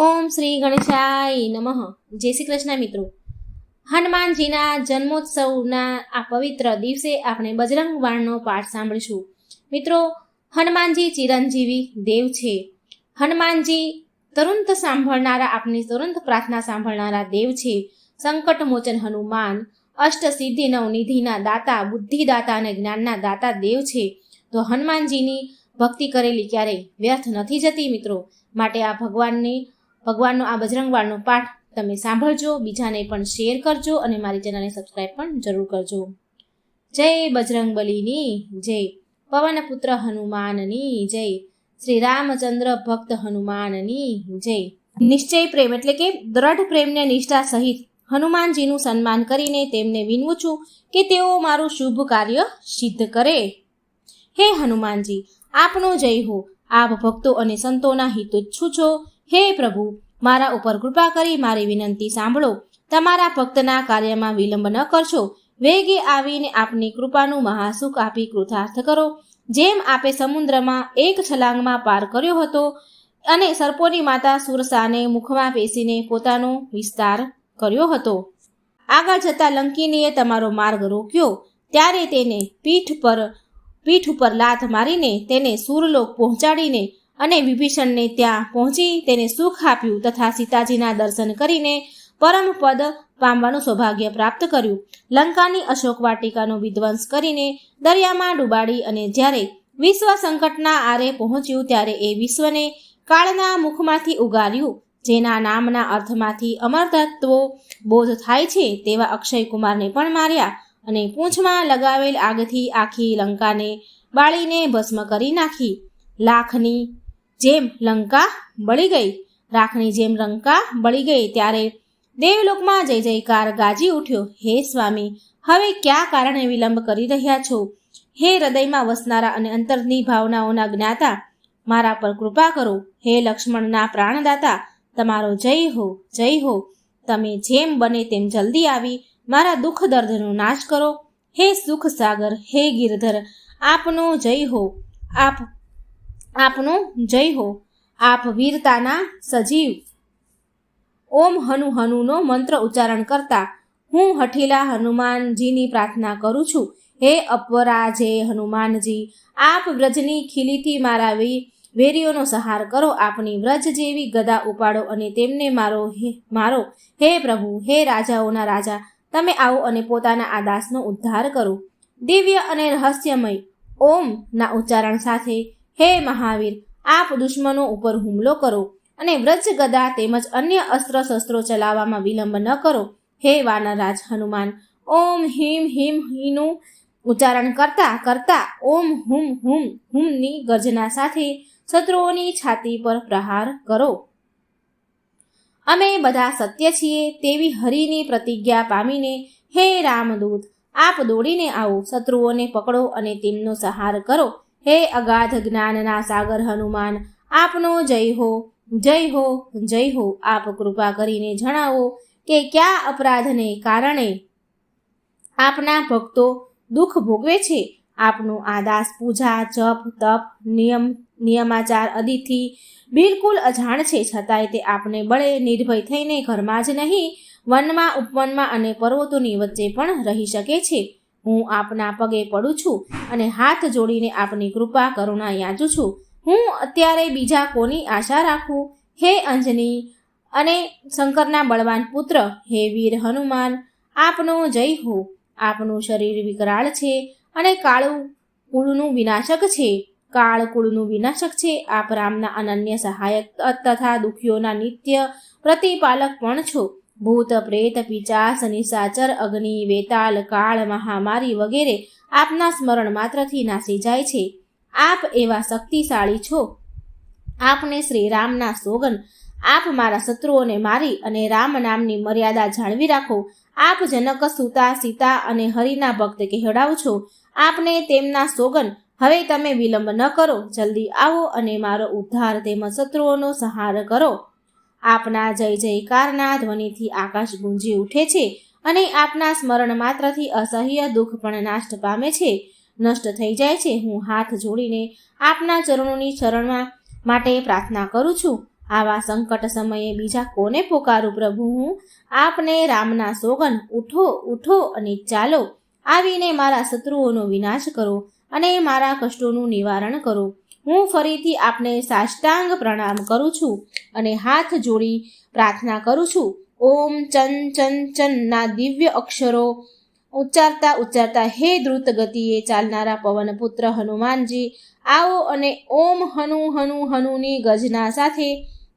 ઓમ શ્રી ગણેશાય નમઃ. જય શ્રી કૃષ્ણ મિત્રો. હનુમાનજીના જન્મોત્સવના આ પવિત્ર દિવસે આપણે બજરંગ બાણનો પાઠ સાંભળીશું. મિત્રો, હનુમાનજી ચિરંજીવી દેવ છે. હનુમાનજી તુરંત સાંભળનારા, આપની તુરંત પ્રાર્થના સાંભળનારા દેવ છે. સંકટ મોચન હનુમાન, અષ્ટ સિદ્ધિ નવનિધિના દાતા, બુદ્ધિદાતા અને જ્ઞાનના દાતા દેવ છે. તો હનુમાનજીની ભક્તિ કરેલી ક્યારેય વ્યર્થ નથી જતી મિત્રો. માટે આ ભગવાનની ભગવાનનો આ બજરંગવાળનો પાઠ તમે સાંભળજો, બીજાને પણ શેર કરજો અને મારી ચેનલને સબસ્ક્રાઈબ પણ જરૂર કરજો. જય બજરંગ બલીની જય પવનપુત્ર હનુમાનની, જય શ્રી રામચંદ્ર ભક્ત હનુમાનની, જય. નિશ્ચય પ્રેમ એટલે કે દ્રઢ પ્રેમને નિષ્ઠા સહિત હનુમાનજીનું સન્માન કરીને તેમને વિનવું છું કે તેઓ મારું શુભ કાર્ય સિદ્ધ કરે. હે હનુમાનજી, આપનો જય હો. આપ ભક્તો અને સંતોના હિતોચ્છુ છો. હે પ્રભુ મારા ઉપર કૃપા કરી મારી વિનંતી સાંભળો. તમારા ભક્તના કાર્યમાં વિલંબ ન કરશો. વેગે આવીને આપની કૃપાનું મહાસુખ આપી કૃતાર્થ કરો. જેમ આપે સમુદ્રમાં એક છલાંગમાં પાર કર્યો હતો અને સર્પોની માતા સુરસાને મુખમાં પેસીને પોતાનો વિસ્તાર કર્યો હતો. આગળ જતા લંકિનીએ તમારો માર્ગ રોક્યો. ત્યારે તેને પીઠ પર, પીઠ ઉપર લાથ મારીને તેને સુરલોક પહોંચાડીને અને વિભીષણને ત્યાં પહોંચી તેને સુખ આપ્યું તથા સીતાજીના દર્શન કરીને પરમ પદ પામવાનું સૌભાગ્ય પ્રાપ્ત કર્યું. લંકાની અશોક વાટિકાનો વિધ્વંસ કરીને દરિયામાં ડૂબાડી અને જ્યારે વિશ્વ સંકટના આરે પહોંચ્યું ત્યારે એ વિશ્વને કાળના મુખમાંથી ઉગાર્યું, જેના નામના અર્થમાંથી અમર તત્વો બોધ થાય છે તેવા અક્ષય કુમારને પણ માર્યા અને પૂંછમાં લગાવેલ આગથી આખી લંકાને બાળીને ભસ્મ કરી નાખી. લાખની જેમ લંકા બળી ગઈ રાખની જેમ લંકા બળી ગઈ, ત્યારે દેવલોકમાં જય જયકાર ગાજી ઉઠ્યો. હે સ્વામી, હવે ક્યાં કારણે વિલંબ કરી રહ્યા છો? હે હૃદયમાં વસનારા અને અંતરની ભાવનાઓના જ્ઞાતા, મારા પર કૃપા કરો. હે લક્ષ્મણના પ્રાણદાતા, તમારો જય હો જય હો. તમે જેમ બને તેમ જલ્દી આવી, મારા દુઃખ દર્દનો નાશ કરો. હે સુખ સાગર, હે ગિરધર, આપનો જય હો. આપ આપનો જય હો. આપ વીરતાના સજીવ. ઓમ હનુ હનુનો મંત્ર ઉચ્ચારણ કરતા હું હઠીલા હનુમાનજીની પ્રાર્થના કરું છું. હે અપરાજે હનુમાનજી, આપ વ્રજની ખીલીથી મારા વેરીઓનો સહાર કરો. આપની વ્રજ જેવી ગદા ઉપાડો અને તેમને મારો હે મારો. હે પ્રભુ, હે રાજાઓના રાજા, તમે આવો અને પોતાના આ દાસનો ઉદ્ધાર કરો. દિવ્ય અને રહસ્યમય ઓમ ના ઉચ્ચારણ સાથે હે મહાવીર, આપ દુશ્મનો ઉપર હુમલો કરો અને વ્રજ ગદા તેમજ અન્ય અસ્ત્ર શસ્ત્રો ચલાવવામાં વિલંબ ન કરો. હે વાનરરાજ હનુમાન, ઓમ હિમ હિમ હિનું ઉચ્ચારણ કરતા કરતા ઓમ હુમ હુમ હુમની ગર્જના સાથે શત્રુઓની છાતી પર પ્રહાર કરો. અમે બધા સત્ય છીએ તેવી હરિની પ્રતિજ્ઞા પામીને હે રામદૂત, આપ દોડીને આવો, શત્રુઓને પકડો અને તેમનો સહાર કરો. હે અગાધ જ્ઞાનના સાગર હનુમાન, આપનો જય હો જય હો જય હો. આપ કૃપા કરીને જણાવો કે કયા અપરાધને કારણે આપના ભક્તો દુઃખ ભોગવે છે? આપનું આ દાસ પૂજા, જપ, તપ, નિયમ, નિયમાચાર અદિથી બિલકુલ અજાણ છે. છતાંય તે આપને બળે નિર્ભય થઈને ઘરમાં જ નહીં, વનમાં, ઉપવનમાં અને પર્વતોની વચ્ચે પણ રહી શકે છે. હું આપના પગે પડું છું અને હાથ જોડીને આપની કૃપા કરુણા યાચું છું. હું અત્યારે બીજા કોની આશા રાખું? હે અંજની અને શંકરના બળવાન પુત્ર, હે વીર હનુમાન, આપનો જય હો. આપનું શરીર વિકરાળ છે અને કાળું કુળનું વિનાશક છે. કાળ કુળનું વિનાશક છે. આપ રામના અનન્ય સહાયક તથા દુઃખીઓના નિત્ય પ્રતિપાલક પણ છો. ભૂત, પ્રેત, પિચાસ, નિશાચર, અગ્નિ વેતાલ કાળ, મહામારી વગેરે આપના સ્મરણ માત્રથી નાસી જાય છે. આપ એવા શક્તિશાળી છો. આપને શ્રી રામના સોગન, આપ મારા શત્રુઓને મારી અને રામ નામની મર્યાદા જાળવી રાખો. આપ જનક, સુતા, સીતા અને હરિના ભક્ત કહેવડાવ છો. આપને તેમના સોગન, હવે તમે વિલંબ ન કરો. જલ્દી આવો અને મારો ઉદ્ધાર તેમજ શત્રુઓનો સહાર કરો. આપના જય જયકારના ધ્વનિથી આકાશ ગુંજી ઉઠે છે અને આપના સ્મરણ માત્રથી અસહ્ય દુઃખ પણ નાશ પામે છે. નષ્ટ થઈ જાય છે. હું હાથ જોડીને આપના ચરણોની શરણમાં માટે પ્રાર્થના કરું છું. આવા સંકટ સમયે બીજા કોને પોકારું પ્રભુ હું? આપને રામના સોગન ઉઠો ઉઠો અને ચાલો. આવીને મારા શત્રુઓનો વિનાશ કરો અને મારા કષ્ટોનું નિવારણ કરો. હું ફરીથી આપને સાષ્ટાંગ પ્રણામ કરું છું અને હાથ જોડી પ્રાર્થના કરું છું. ઓમ ચન ચન ચનના દિવ્ય અક્ષરો ઉચ્ચારતા ઉચ્ચારતા હે દ્રુત ગતિએ ચાલનારા પવનપુત્ર હનુમાનજી, આવો અને ઓમ હનુ હનુ હનુની ગજના સાથે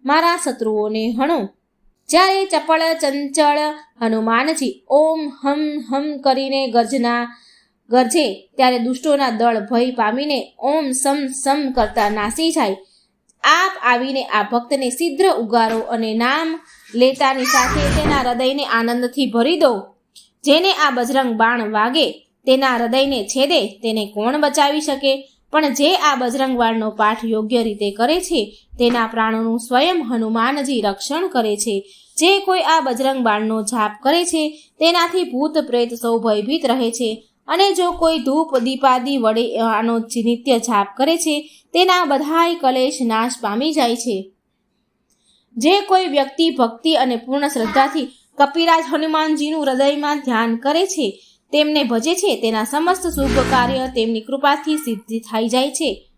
મારા શત્રુઓને હણો. જ્યારે ચપળ ચંચળ હનુમાનજી ઓમ હમ હમ કરીને ગર્જના ગરજે ત્યારે દુષ્ટોના દળ ભય પામીને ઓમ સમ સમ કરતા નાસી જાય. આપ આવીને આ ભક્તને સિદ્ધ ઉગારો અને નામ લેતાની સાથે તેના હૃદયને આનંદથી ભરી દો. જેને આ બજરંગ બાણ વાગે તેના હૃદયને છેદે તેને કોણ બચાવી શકે? પણ જે આ બજરંગ બાણનો પાઠ યોગ્ય રીતે કરે છે, તેના પ્રાણોનું સ્વયં હનુમાનજી રક્ષણ કરે છે. જે કોઈ આ બજરંગ બાણનો જાપ કરે છે, તેનાથી ભૂત પ્રેત સૌ ભયભીત રહે છે. અને જો કોઈ ધૂપ દીપાદી વડે આનો નિત્ય જાપ કરે છે, તેના બધાય કલેશ નાશ પામી જાય છે. જે કોઈ વ્યક્તિ ભક્તિ અને પૂર્ણ શ્રદ્ધાથી કપિરાજ હનુમાનજીનું હૃદયમાં ધ્યાન કરે છે, તેમને ભજે છે, તેના સમસ્ત શુભ કાર્ય તેમની કૃપાથી સિદ્ધ થઈ જાય છે.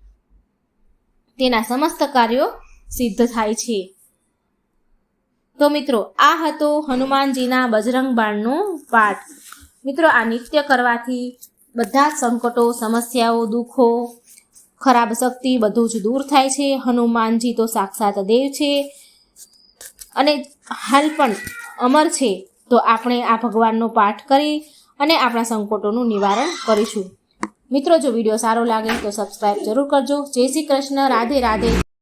તેના સમસ્ત કાર્યો સિદ્ધ થાય છે. તો મિત્રો, આ હતો હનુમાનજીના બજરંગ બાણનો પાઠ. મિત્રો, આ નિત્ય કરવાથી બધા જ સંકટો, સમસ્યાઓ, દુઃખો, ખરાબ શક્તિ બધું જ દૂર થાય છે. હનુમાનજી તો સાક્ષાત દેવ છે. અને હાલ પણ અમર છે, તો આપણે આ ભગવાનનો પાઠ કરી અને આપણા સંકટોનું નિવારણ કરીશું. મિત્રો, જો વીડિયો સારો લાગે તો સબસ્ક્રાઈબ જરૂર કરજો. જય શ્રી કૃષ્ણ. રાધે રાધે.